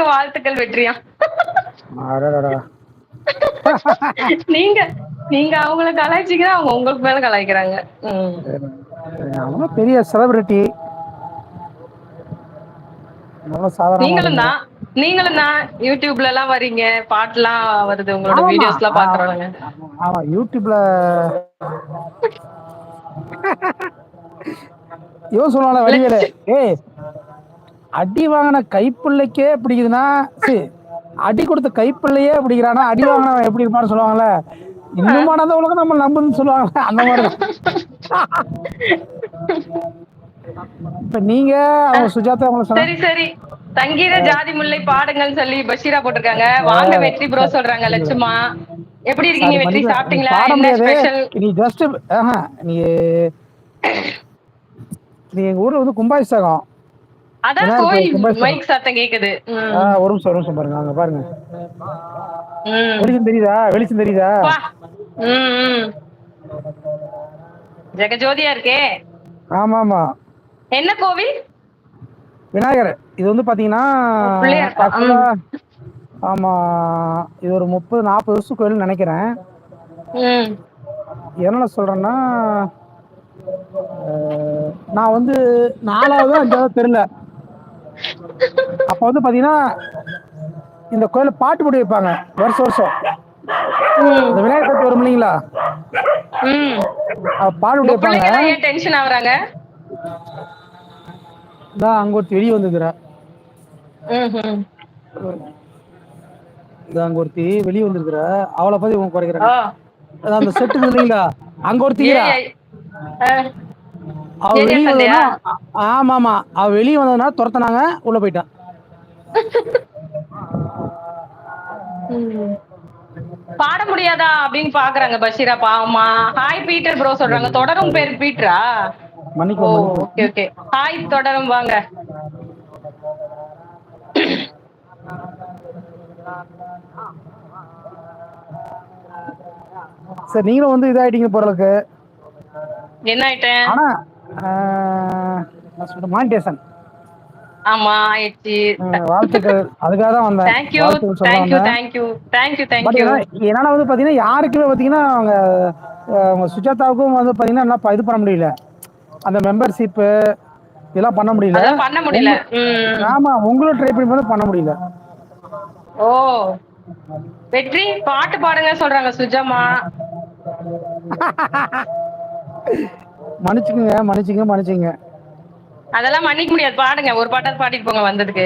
படத்திற்கு வாழ்த்துக்கள் வெற்றியா. நீங்க நீங்க அவங்கள கலாய்ச்சிக்கிறா அவங்க உங்களுக்கு மேல கலாய்க்கிறாங்க. அவங்க பெரிய செலிபிரிட்டி நீங்களும் தான் நீங்களும் தான் யூடியூப்ல எல்லாம் வரீங்க பாட்டுலாம் வருது உங்களோட. வீடியோஸ் எல்லாம் பாக்குறோங்க ஆமா யூடியூப்ல சொல்லுவாங்க வடிவேலு ஏய் அடி வாங்கின கைப்பிள்ளைக்கே பிடிக்குதுன்னா சரி அடி கொடுத்த கைப்பிள்ளையே பிடிக்கிறானா அடி வாங்கினவன் எப்படி இருப்பான்னு சொல்லுவாங்கல்ல. இன்னுமான அந்த உலகம் நம்ம நம்புன்னு சொல்லுவாங்க அந்த மாதிரி. இப்ப நீங்க அவங்க சுஜாதா அவங்க சரி சரி. சங்கீத ஜாதி முல்லை பாடுங்கள் சொல்லி பஷீரா போட்டிருக்காங்க. வாங்க வெற்றி ப்ரோ சொல்றாங்க லட்சுமா. எப்படி இருக்கீங்க? வெற்றி சாப்பிட்டீங்களா? பாட என்ன ஸ்பெஷல் நீ ஜஸ்ட் நீ நீ எங்க ஊர்ல வந்து கும்பாபிஷேகம். அதான் கோயில் கோயில். மைக் சத்தம் கேக்குது. ஒரு நிமிஷம் ஒரு நிமிஷம் பாருங்க அங்க பாருங்க. ம். வெளிச்சம் தெரியுதா? வெளிச்சம் தெரியுதா. ஜெகஜோதியா இருக்கே. ஆமா ஆமா என்ன கோவில்? விநாயகர். இது வந்து பாத்தீங்கன்னா ஆமா இது ஒரு முப்பது நாற்பது வருஷம் கோயில்னு நினைக்கிறேன். என்ன சொல்றேன்னா நான் வந்து நாலாவது அஞ்சாவது தெரியல. அப்ப வந்து பாத்தீங்கன்னா இந்த கோயில பாட்டு போட்டி வைப்பாங்க வருஷம். வருஷம் இந்த விநாயகர் சதுர்த்தி வரும் இல்லைங்களா? பாட்டு போட்டி வைப்பாங்க டென்ஷன் ஆகுறாங்க? இதான் அங்க ஒருத்தி வெளியே வந்துக்கிறா அங்க ஒருத்தி வெளியே வந்திருக்கிறா. அவளை பத்தி உங்க குறைக்கிறாங்க. அந்த செட்டு இல்லைங்களா? அங்க. அஹ், அவ வெளியே சண்டையா? வந்தா ஆமா ஆமா அவ வெளியே வந்ததுனா துரத்துனாங்க உள்ள போயிட்டான். பாட முடியாதா அப்படின்னு பாக்குறாங்க பஷீரா பாவமா. ஹாய் பீட்டர் ப்ரோ சொல்றாங்க. தொடரும் பேர் பீட்டரா? ஓகே ஓகே ஹாய் தொடரும் வாங்க. சரி நீங்களும் வந்து இதாயிட்டீங்க போறதுக்கு. என்ன ஆயிட்டேன் ஆனா மானிட்டேஷன். ஆமா ஆயிடுச்சு. வாழ்த்துக்கள். அதுக்காக தான் வந்தேன். Thank you thank you thank you thank you thank you என்னால வந்து பாத்தீங்கன்னா யாருக்குமே பாத்தீங்கன்னா அவங்க அவங்க சுஜாதாவுக்கும் வந்து பாத்தீங்கன்னா என்ன இது பண்ண முடியல. அந்த மெம்பர்ஷிப்பு இதெல்லாம் பண்ண முடியல. பண்ண முடியல. ஆமா உங்களும் ட்ரை பண்ணி பார்த்தா பண்ண முடியல. ஓ. வெற்றி பாட்டு பாடுங்க சொல்றாங்க சுஜாமா. மன்னிச்சுக்குங்க மன்னிச்சுங்க மன்னிச்சுங்க அதெல்லாம் மன்னிக்க முடியாது. பாடுங்க. ஒரு பாட்டாவது பாடிட்டு போங்க வந்ததுக்கு.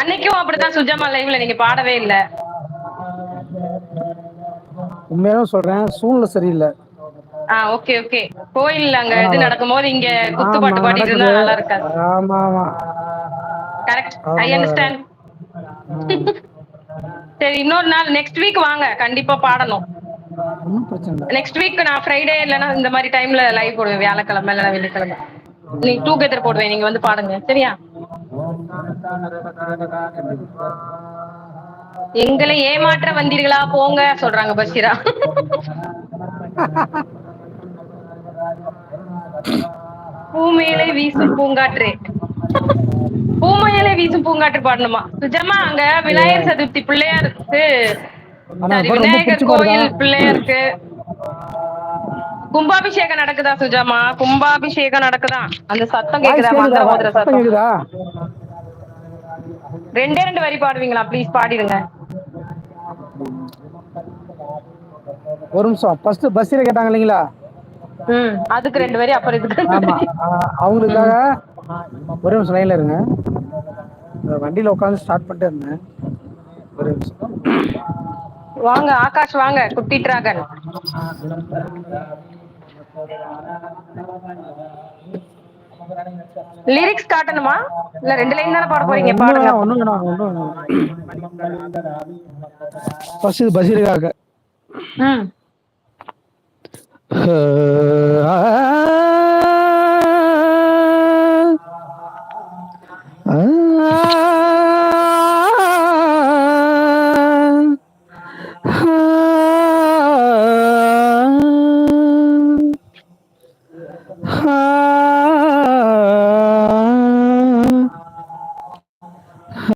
அன்னைக்கும் அப்படித்தான் சுஜாமா லைவ்ல நீங்க பாடவே இல்ல. உண்மையாவே சொல்றேன் சூழ்நிலை சரியில்லை. ஆ ஓகே ஓகே. கோயில் அங்க இது நடக்கும்போது இங்க குத்து பாட்டு பாடிட்டு இருந்தா. நல்லா இருக்காது ஆமா ஆமா. Correct I. அண்டர்ஸ்டாண்ட் சரி இன்னொரு நாள் நெக்ஸ்ட் வீக் வாங்க. கண்டிப்பா பாடணும். ஒன்றும் பிரச்சனை இல்லை. நெக்ஸ்ட் வீக் நான் ஃப்ரைடே இல்லைன்னா இந்த மாதிரி டைம்ல லைவ் போடுவேன். வியாழக்கிழமை இல்லைன்னா வெள்ளிக்கிழமை. நீ டூகெதர் போடுவேன். நீங்க வந்து பாடுங்க. சரியா? எங்களை ஏமாற்ற வந்தீர்களா? போங்க சொல்றாங்க பஷீரா பூமையிலே வீசும் பூங்காற்றே. பூமையிலே வீசும் பூங்காற்று பாடணுமா? சுஜமா அங்க விநாயகர் சதுர்த்தி பிள்ளையாருக்கு இருக்கு விநாயகர் கோயில்? பிள்ளையாருக்கு. கும்பாபிஷேகம் நடக்குதா சுஜாமா? கும்பாபிஷேகம் நடக்குதா? அந்த சத்தம் கேக்குதா கேக்குதா? மந்திர மோதிர சத்தம்? ரெண்டே ரெண்டு வரி பாடுவீங்களா? ப்ளீஸ் பாடிடுங்க. ஒரு நிமிஷம். ஃபர்ஸ்ட் பஸ்ஸில் கேட்டாங்க இல்லைங்களா? ம் அதுக்கு ரெண்டு வரி அப்புறம் இதுக்கு ஆமா. அவங்களுக்காக ஒரு நிமிஷம் லைன்ல இருங்க. வண்டியில உட்காந்து ஸ்டார்ட் பண்ணிட்டு இருந்தேன். ஒரு நிமிஷம். வாங்க ஆகாஷ் வாங்க குட்டி டிராகன். லிரிக்ஸ் காட்டணுமா? இல்ல ரெண்டு லைன் தானே பாட போறீங்க? பாடுங்க. அப்போ. ஒன்றும் வேணாம் ஒன்றும் ஃபர்ஸ்ட் பஸ்ஸிலுக்காக ம்.